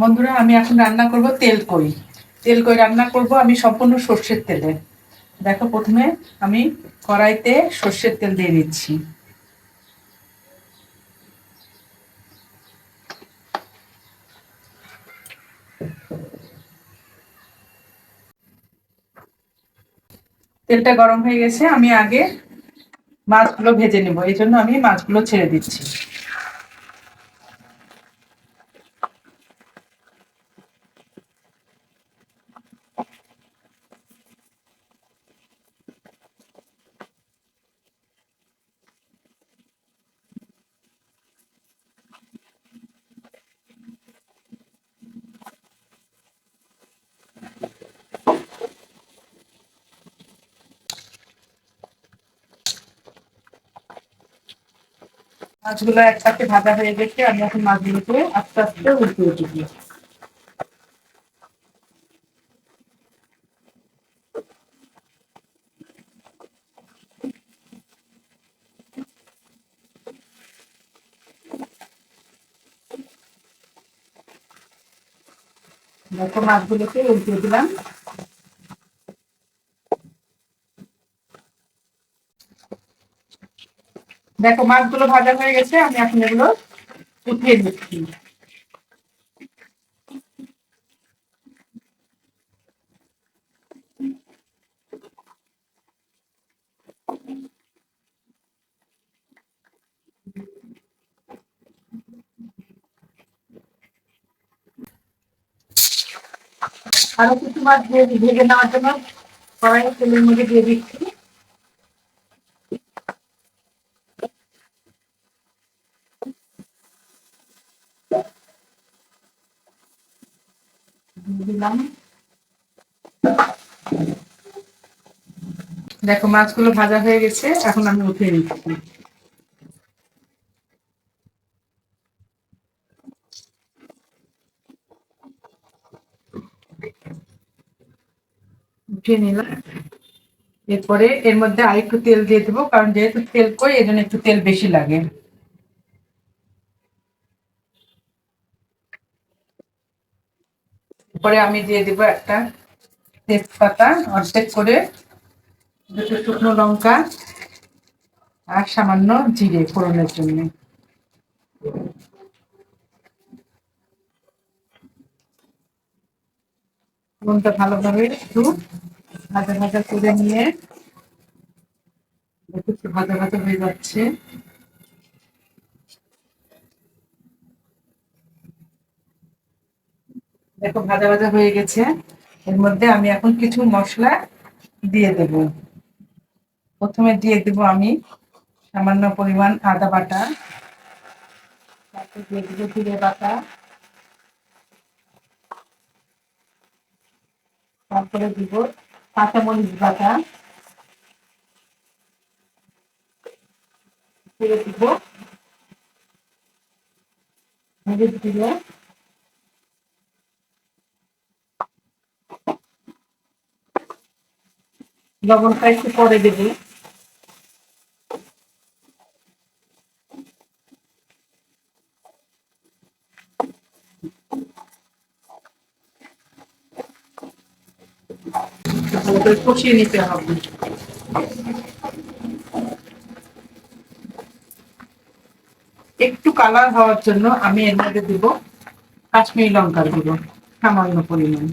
বন্ধুরা, আমি এখন রান্না করব তেল কই। তেল কই রান্না করব? আমি সম্পূর্ণ সর্ষের তেলে। দেখো, প্রথমে আমি কড়াইতে সর্ষের তেল দিয়ে নিচ্ছি তেলটা গরম হয়ে গেছে, আমি আগে মাছগুলো ভেজে নেব। এই জন্য আমি মাছগুলো ছেড়ে দিচ্ছি। মাছগুলো একসাথে ভাজা হয়ে গেছে, আমি এখন মাছগুলোকে আস্তে আস্তে উল্টে দিই দেখো মাছগুলোকে উল্টে দিলাম। দেখো, মাছগুলো ভাজা হয়ে গেছে, আমি এখন এগুলো উঠিয়ে দিচ্ছি আরও কিছু মাছ ভেজে নেওয়ার জন্য কড়াই তেলের মধ্যে দিয়ে দিচ্ছি। দিলাম। দেখো, মাছগুলো ভাজা হয়ে গেছে, এখন আমি উঠিয়ে নিচ্ছি। উঠিয়ে নিলাম। এরপরে এর মধ্যে আরেকটু তেল দিয়ে দেবো, কারণ যেহেতু তেল কই, এজন্য একটু তেল বেশি লাগে। পরে আমি দিয়ে দিব একটা তেজপাতা অর্ধেক করে দুটো শুকনো লঙ্কা আর সামান্য জিরে ফোড়নের জন্য। ফোড়নটা ভালোভাবে একটু ভাজা ভাজা করে নিয়ে, একটু ভাজা ভাজা হয়ে যাচ্ছে। দেখো, ভাজা ভাজা হয়ে গেছে। এর মধ্যে আমি এখন কিছু মশলা দিয়ে দেব। প্রথমে দিয়ে দেব আমি সামান্য পরিমাণ আদা বাটা। তারপর দিয়ে দেবো জিরে বাটা। তারপরে দিব কাঁচামরিচ বাটা। দিয়ে দিব হলুদ দিয়ে লবণটা একটু পরে দেবো। কষিয়ে নিতে হবে। একটু কালার হওয়ার জন্য আমি এর মধ্যে দিব কাশ্মীরি লঙ্কার গুঁড়ো সামান্য পরিমাণ।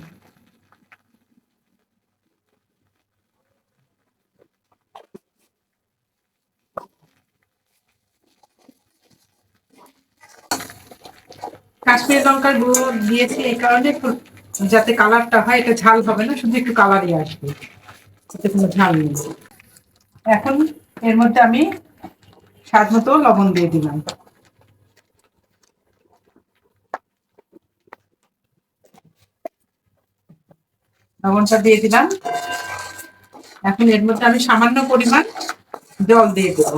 কাশ্মীরি লঙ্কার গুঁড়ো দিয়েছি এই কারণে একটু যাতে কালারটা হয়, এটা ঝাল হবে না, শুধু একটু কালারই আসবে। কোনো ঝাল নেই। এখন এর মধ্যে আমি স্বাদ মতো লবণ দিয়ে দিলাম। লবণটা দিয়ে দিলাম। এখন এর মধ্যে আমি সামান্য পরিমাণ জল দিয়ে দেবো।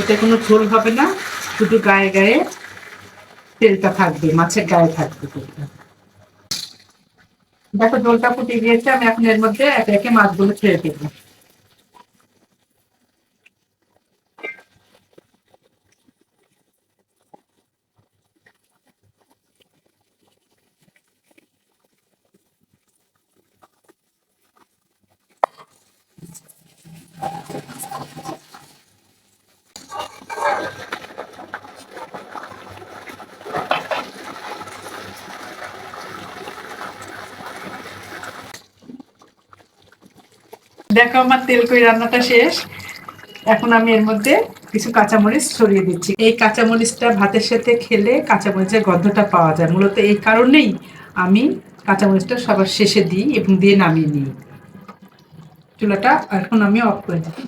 এতে কোনো ঝোল হবে না, শুধু গায়ে গায়ে তেলটা থাকবে, মাছের গায়ে থাকবে তেলটা। দেখো জলটা ফুটে গিয়েছে, আমি এখন এর মধ্যে একে একে মাছগুলো ছেড়ে দেবো। দেখো আমার তেল কই রান্নাটা শেষ। এখন আমি এর মধ্যে কিছু কাঁচামরিচ ছড়িয়ে দিচ্ছি। এই কাঁচামরিচটা ভাতের সাথে খেলে কাঁচামরিচের গন্ধটা পাওয়া যায়। মূলত এই কারণেই আমি কাঁচামরিচটা সবার শেষে দিই এবং দিয়ে নামিয়ে নিই। চুলাটা এখন আমি অফ করে দিই